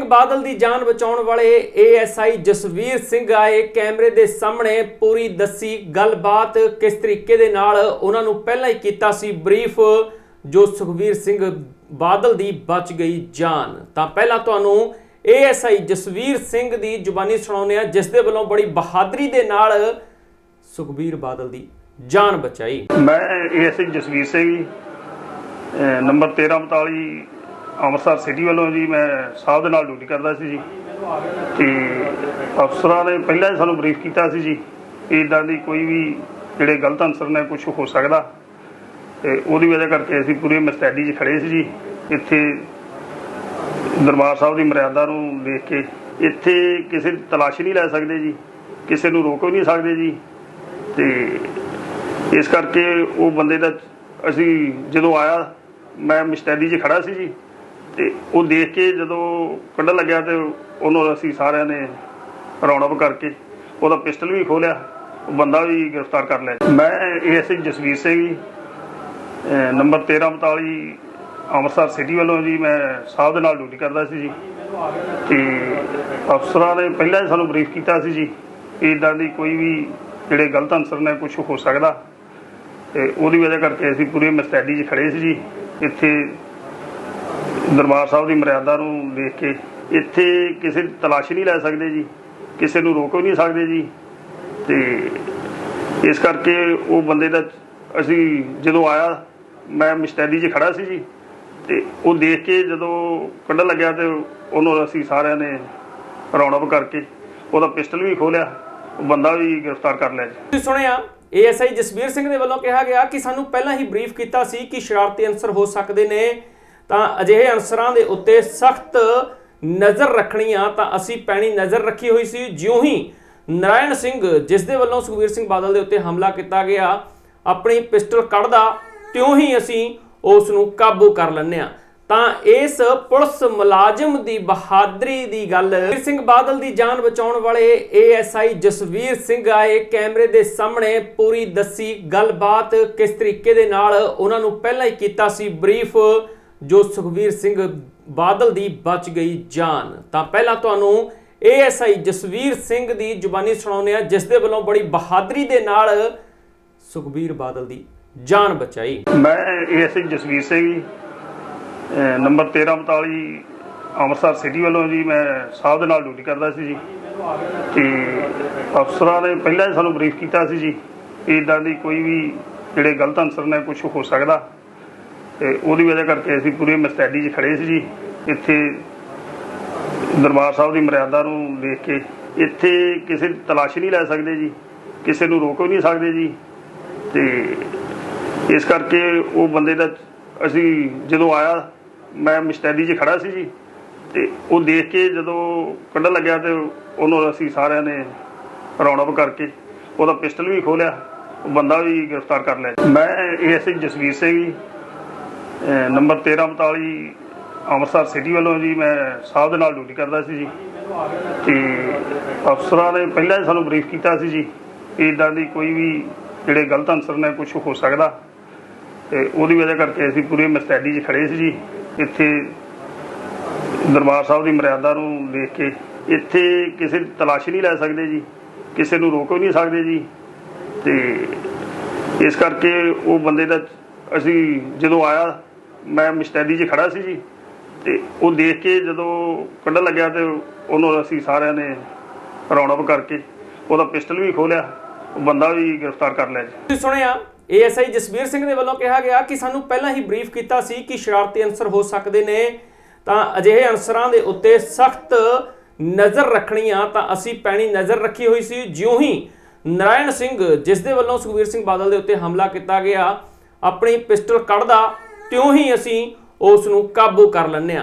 ਸਿੰਘ ਬਾਦਲ ਦੀ ਜਾਨ ਬਚਾਉਣ ਵਾਲੇ ਏਐਸਆਈ ਜਸਵੀਰ ਸਿੰਘ ਆਏ ਕੈਮਰੇ ਦੇ ਸਾਹਮਣੇ ਪੂਰੀ ਦੱਸੀ ਗੱਲਬਾਤ। ਕਿਸ ਤਰੀਕੇ ਦੇ ਨਾਲ ਉਹਨਾਂ ਨੂੰ ਪਹਿਲਾਂ ਹੀ ਕੀਤਾ ਸੀ ਬਰੀਫ, ਜੋ ਸੁਖਵੀਰ ਸਿੰਘ ਬਾਦਲ ਦੀ ਬਚ ਗਈ ਜਾਨ। ਤਾਂ ਪਹਿਲਾਂ ਤੁਹਾਨੂੰ ਏਐਸਆਈ ਜਸਵੀਰ ਸਿੰਘ ਦੀ ਜ਼ੁਬਾਨੀ ਸੁਣਾਉਂਦੇ ਆ ਜਿਸ ਦੇ ਵੱਲੋਂ ਬੜੀ ਬਹਾਦਰੀ ਦੇ ਨਾਲ ਸੁਖਬੀਰ ਬਾਦਲ ਦੀ ਜਾਨ ਬਚਾਈ। ਮੈਂ ਏਐਸਆਈ ਜਸਵੀਰ ਸਿੰਘ ਜੀ ਅਹ ਨੰਬਰ 1342 ਅੰਮ੍ਰਿਤਸਰ ਸਿਟੀ ਵੱਲੋਂ ਜੀ ਮੈਂ ਸਾਹਿਬ ਦੇ ਨਾਲ ਡਿਊਟੀ ਕਰਦਾ ਸੀ ਜੀ। ਤੇ ਅਫਸਰਾਂ ਨੇ ਪਹਿਲਾਂ ਹੀ ਸਾਨੂੰ ਬਰੀਫ ਕੀਤਾ ਸੀ ਜੀ ਇਦਾਂ ਦੀ ਕੋਈ ਵੀ ਜਿਹੜੇ ਗਲਤ ਅਨਸਰ ਨੇ ਕੁਝ ਹੋ ਸਕਦਾ। ਤੇ ਉਹਦੀ ਵਜ੍ਹਾ ਕਰਕੇ ਅਸੀਂ ਪੂਰੇ ਮਸਤੈਦੀ 'ਚ ਖੜੇ ਸੀ ਜੀ। ਇੱਥੇ ਦਰਬਾਰ ਸਾਹਿਬ ਦੀ ਮਰਿਆਦਾ ਨੂੰ ਦੇਖ ਕੇ ਇੱਥੇ ਕਿਸੇ ਦੀ ਤਲਾਸ਼ੀ ਨਹੀਂ ਲੈ ਸਕਦੇ ਜੀ। ਕਿਸੇ ਨੂੰ ਰੋਕ ਵੀ ਨਹੀਂ ਸਕਦੇ ਜੀ। ਤੇ ਇਸ ਕਰਕੇ ਉਹ ਬੰਦੇ ਦਾ ਅਸੀਂ ਜਦੋਂ ਆਇਆ, ਮੈਂ ਮਸਤੈਦੀ 'ਚ ਖੜਾ ਸੀ ਜੀ। ਤੇ ਉਹ ਦੇਖ ਕੇ ਜਦੋਂ ਕੱਢਣ ਲੱਗਿਆ ਤੇ ਉਹਨੂੰ ਅਸੀਂ ਸਾਰਿਆਂ ਨੇ ਰੌਣਕ ਕਰਕੇ ਉਹਦਾ ਪਿਸਟਲ ਵੀ ਖੋਲਿਆ ਉਹ ਬੰਦਾ ਵੀ ਗ੍ਰਿਫਤਾਰ ਕਰ ਲਿਆ। ਮੈਂ ਏਐਸਆਈ ਜਸਵੀਰ ਸਿੰਘ ਜੀ, ਅਹ ਨੰਬਰ 1342 ਅੰਮ੍ਰਿਤਸਰ ਸਿਟੀ ਵੱਲੋਂ ਜੀ ਮੈਂ ਸਾਹਿਬ ਦੇ ਨਾਲ ਡਿਊਟੀ ਕਰਦਾ ਸੀ ਜੀ। ਤੇ ਅਫਸਰਾਂ ਨੇ ਪਹਿਲਾਂ ਹੀ ਸਾਨੂੰ ਬਰੀਫ ਕੀਤਾ ਸੀ ਜੀ ਇਦਾਂ ਦੀ ਕੋਈ ਵੀ ਜਿਹੜੇ ਗਲਤ ਅਨਸਰ ਨੇ ਕੁਝ ਹੋ ਸਕਦਾ। ਤੇ ਉਹਦੀ ਵਜ੍ਹਾ ਕਰਕੇ ਅਸੀਂ ਪੂਰੀ ਮਸਟੈਡੀ 'ਚ ਖੜੇ ਸੀ ਜੀ। ਇੱਥੇ ਦਰਬਾਰ ਸਾਹਿਬ ਦੀ ਮਰਿਆਦਾ ਨੂੰ ਦੇਖ ਕੇ ਇੱਥੇ ਕਿਸੇ ਦੀ ਤਲਾਸ਼ੀ ਨਹੀਂ ਲੈ ਸਕਦੇ ਜੀ, ਕਿਸੇ ਨੂੰ ਰੋਕ ਵੀ ਨਹੀਂ ਸਕਦੇ ਜੀ। ਤੇ ਇਸ ਕਰਕੇ ਉਹ ਬੰਦੇ ਦਾ ਅਸੀਂ ਜਦੋਂ ਆਇਆ, ਮੈਂ ਮਸਤੈਦੀ 'ਚ ਖੜਾ ਸੀ ਜੀ, ਤੇ ਉਹ ਦੇਖ ਕੇ ਜਦੋਂ ਕੱਢਣ ਲੱਗਿਆ ਤੇ ਉਹਨੂੰ ਅਸੀਂ ਸਾਰਿਆਂ ਨੇ ਰੌਣਕ ਕਰਕੇ ਉਹਦਾ ਪਿਸਟਲ ਵੀ ਖੋਲਿਆ ਉਹ ਬੰਦਾ ਵੀ ਗ੍ਰਿਫਤਾਰ ਕਰ ਲਿਆ ਜੀ। ਤੁਸੀਂ ਸੁਣਿਆ, ਏਐਸਆਈ ਜਸਵੀਰ ਸਿੰਘ ਦੇ ਵੱਲੋਂ ਕਿਹਾ ਗਿਆ ਕਿ ਸਾਨੂੰ ਪਹਿਲਾਂ ਹੀ ਬਰੀਫ ਕੀਤਾ ਸੀ ਕਿ ਸ਼ਰਾਰਤੀ ਅਨਸਰ ਹੋ ਸਕਦੇ ਨੇ। ਤਾਂ ਅਜਿਹੇ ਅਨਸਰਾਂ ਦੇ ਉੱਤੇ ਸਖਤ ਨਜ਼ਰ ਰੱਖਣੀ ਆ ਤਾਂ ਅਸੀਂ ਪੈਣੀ ਨਜ਼ਰ ਰੱਖੀ ਹੋਈ ਸੀ। ਜਿਉਂ ਹੀ ਨਰਾਇਣ ਸਿੰਘ, ਜਿਸ ਦੇ ਵੱਲੋਂ ਸੁਖਵੀਰ ਸਿੰਘ ਬਾਦਲ ਦੇ ਉੱਤੇ ਹਮਲਾ ਕੀਤਾ ਗਿਆ, ਆਪਣੀ ਪਿਸਟਲ ਕੱਢਦਾ, ਤਿਉਂ ਹੀ ਅਸੀਂ ਉਸ ਨੂੰ ਕਾਬੂ ਕਰ ਲੈਂਦੇ ਆ ਤਾਂ ਇਸ ਪੁਲਿਸ ਮੁਲਾਜ਼ਮ ਦੀ ਬਹਾਦਰੀ ਦੀ ਗੱਲ, ਸੁਖਬੀਰ ਸਿੰਘ ਬਾਦਲ ਦੀ ਜਾਨ ਬਚਾਉਣ ਵਾਲੇ ਏਐਸਆਈ ਜਸਵੀਰ ਸਿੰਘ ਆਏ ਕੈਮਰੇ ਦੇ ਸਾਹਮਣੇ ਪੂਰੀ ਦੱਸੀ। ਗੱਲਬਾਤ ਕਿਸ ਤਰੀਕੇ ਦੇ ਨਾਲ ਉਹਨਾਂ ਨੂੰ ਪਹਿਲਾਂ ਹੀ ਕੀਤਾ ਸੀ ਬਰੀਫ। ਜੋ ਸੁਖਬੀਰ ਸਿੰਘ ਬਾਦਲ ਦੀ ਬਚ ਗਈ ਜਾਨ। ਤਾਂ ਪਹਿਲਾਂ ਤੁਹਾਨੂੰ ਏਐਸਆਈ ਜਸਵੀਰ ਸਿੰਘ ਦੀ ਜ਼ੁਬਾਨੀ ਸੁਣਾਉਂਦੇ ਆ ਜਿਸ ਦੇ ਵੱਲੋਂ ਬੜੀ ਬਹਾਦਰੀ ਦੇ ਨਾਲ ਸੁਖਬੀਰ ਬਾਦਲ ਦੀ ਜਾਨ ਬਚਾਈ। ਮੈਂ ਏਐਸਆਈ ਜਸਵੀਰ ਸਿੰਘ ਜੀ ਅਹ, ਨੰਬਰ 1342 ਅੰਮ੍ਰਿਤਸਰ ਸਿਟੀ ਵੱਲੋਂ ਜੀ ਮੈਂ ਸਾਹਿਬ ਦੇ ਨਾਲ ਡਿਊਟੀ ਕਰਦਾ ਸੀ ਜੀ। ਤੇ ਅਫਸਰਾਂ ਨੇ ਪਹਿਲਾਂ ਹੀ ਸਾਨੂੰ ਬਰੀਫ ਕੀਤਾ ਸੀ ਜੀ ਇਦਾਂ ਦੀ ਕੋਈ ਵੀ ਜਿਹੜੇ ਗਲਤ ਅਨਸਰ ਨੇ ਕੁਝ ਹੋ ਸਕਦਾ। ਤੇ ਉਹਦੀ ਵਜ੍ਹਾ ਕਰਕੇ ਅਸੀਂ ਪੂਰੀ ਮਸਤੈਦੀ 'ਚ ਖੜੇ ਸੀ ਜੀ। ਇੱਥੇ ਦਰਬਾਰ ਸਾਹਿਬ ਦੀ ਮਰਿਆਦਾ ਨੂੰ ਦੇਖ ਕੇ। ਇੱਥੇ ਕਿਸੇ ਦੀ ਤਲਾਸ਼ੀ ਨਹੀਂ ਲੈ ਸਕਦੇ ਜੀ। ਕਿਸੇ ਨੂੰ ਰੋਕ ਵੀ ਨਹੀਂ ਸਕਦੇ ਜੀ। ਤੇ ਇਸ ਕਰਕੇ ਉਹ ਬੰਦੇ ਦਾ ਅਸੀਂ ਜਦੋਂ ਆਇਆ, ਮੈਂ ਮਸਤੈਦੀ 'ਚ ਖੜਾ ਸੀ ਜੀ। ਤੇ ਉਹ ਦੇਖ ਕੇ ਜਦੋਂ ਕੱਢਣ ਲੱਗਿਆ ਤੇ ਉਹਨੂੰ ਅਸੀਂ ਸਾਰਿਆਂ ਨੇ ਰੌਣਕ ਕਰਕੇ ਉਹਦਾ ਪਿਸਟਲ ਵੀ ਖੋਲਿਆ ਉਹ ਬੰਦਾ ਵੀ ਗ੍ਰਿਫਤਾਰ ਕਰ ਲਿਆ ਮੈਂ ASI Jasveer Singh ji number 1342 Amritsar city ਵੱਲੋਂ ਜੀ ਮੈਂ ਸਾਹਿਬ ਦੇ ਨਾਲ ਡਿਊਟੀ ਕਰਦਾ ਸੀ ਜੀ। ਤੇ ਅਫਸਰਾਂ ਨੇ ਪਹਿਲਾਂ ਹੀ ਸਾਨੂੰ ਬਰੀਫ ਕੀਤਾ ਸੀ ਜੀ ਇਦਾਂ ਦੀ ਕੋਈ ਵੀ ਜਿਹੜੇ ਗਲਤ ਅਨਸਰ ਨੇ ਕੁਝ ਹੋ ਸਕਦਾ। ਤੇ ਉਹਦੀ ਵਜ੍ਹਾ ਕਰਕੇ ਅਸੀਂ ਪੂਰੀ ਮਸਤੈਦੀ 'ਚ ਖੜੇ ਸੀ ਜੀ। ਇੱਥੇ ਦਰਬਾਰ ਸਾਹਿਬ ਦੀ ਮਰਿਆਦਾ ਨੂੰ ਦੇਖ ਕੇ ਇੱਥੇ ਕਿਸੇ ਦੀ ਤਲਾਸ਼ੀ ਨਹੀਂ ਲੈ ਸਕਦੇ ਜੀ, ਕਿਸੇ ਨੂੰ ਰੋਕ ਵੀ ਨਹੀਂ ਸਕਦੇ ਜੀ। ਤੇ ਇਸ ਕਰਕੇ ਉਹ ਬੰਦੇ ਦਾ ਅਸੀਂ ਜਦੋਂ ਆਇਆ, ਮੈਂ ਮਸਤੈਦੀ 'ਚ ਖੜਾ ਸੀ ਜੀ, ਤੇ ਉਹ ਦੇਖ ਕੇ ਜਦੋਂ ਕੱਢਣ ਲੱਗਿਆ ਤੇ ਉਹਨੂੰ ਅਸੀਂ ਸਾਰਿਆਂ ਨੇ ਰੌਣਕ ਕਰਕੇ ਉਹਦਾ ਪਿਸਟਲ ਵੀ ਖੋਲਿਆ ਉਹ ਬੰਦਾ ਵੀ ਗ੍ਰਿਫਤਾਰ ਕਰ ਲਿਆ ਜੀ। ਤੁਸੀਂ ਸੁਣਿਆ, ਏਐਸਆਈ ਜਸਵੀਰ ਸਿੰਘ ਦੇ ਵੱਲੋਂ ਕਿਹਾ ਗਿਆ ਕਿ ਸਾਨੂੰ ਪਹਿਲਾਂ ਹੀ ਬਰੀਫ ਕੀਤਾ ਸੀ ਕਿ ਸ਼ਰਾਰਤੀ ਅਨਸਰ ਹੋ ਸਕਦੇ ਨੇ, ਤਾਂ ਅਜਿਹੇ ਅਨਸਰਾਂ ਦੇ ਉੱਤੇ ਸਖਤ ਨਜ਼ਰ ਰੱਖਣੀ ਆ ਤਾਂ ਅਸੀਂ ਪੈਣੀ ਨਜ਼ਰ ਰੱਖੀ ਹੋਈ ਸੀ, ਜਿਉਂ ਹੀ ਨਰਾਇਣ ਸਿੰਘ, ਜਿਸ ਦੇ ਵੱਲੋਂ ਸੁਖਵੀਰ ਸਿੰਘ ਬਾਦਲ ਦੇ ਉੱਤੇ ਹਮਲਾ ਕੀਤਾ ਗਿਆ ਆਪਣੀ ਪਿਸਟਲ ਕੱਢਦਾ ਤਿਉਂ ਹੀ ਅਸੀਂ ਉਸ ਨੂੰ ਕਾਬੂ ਕਰ ਲੈਂਦੇ ਆ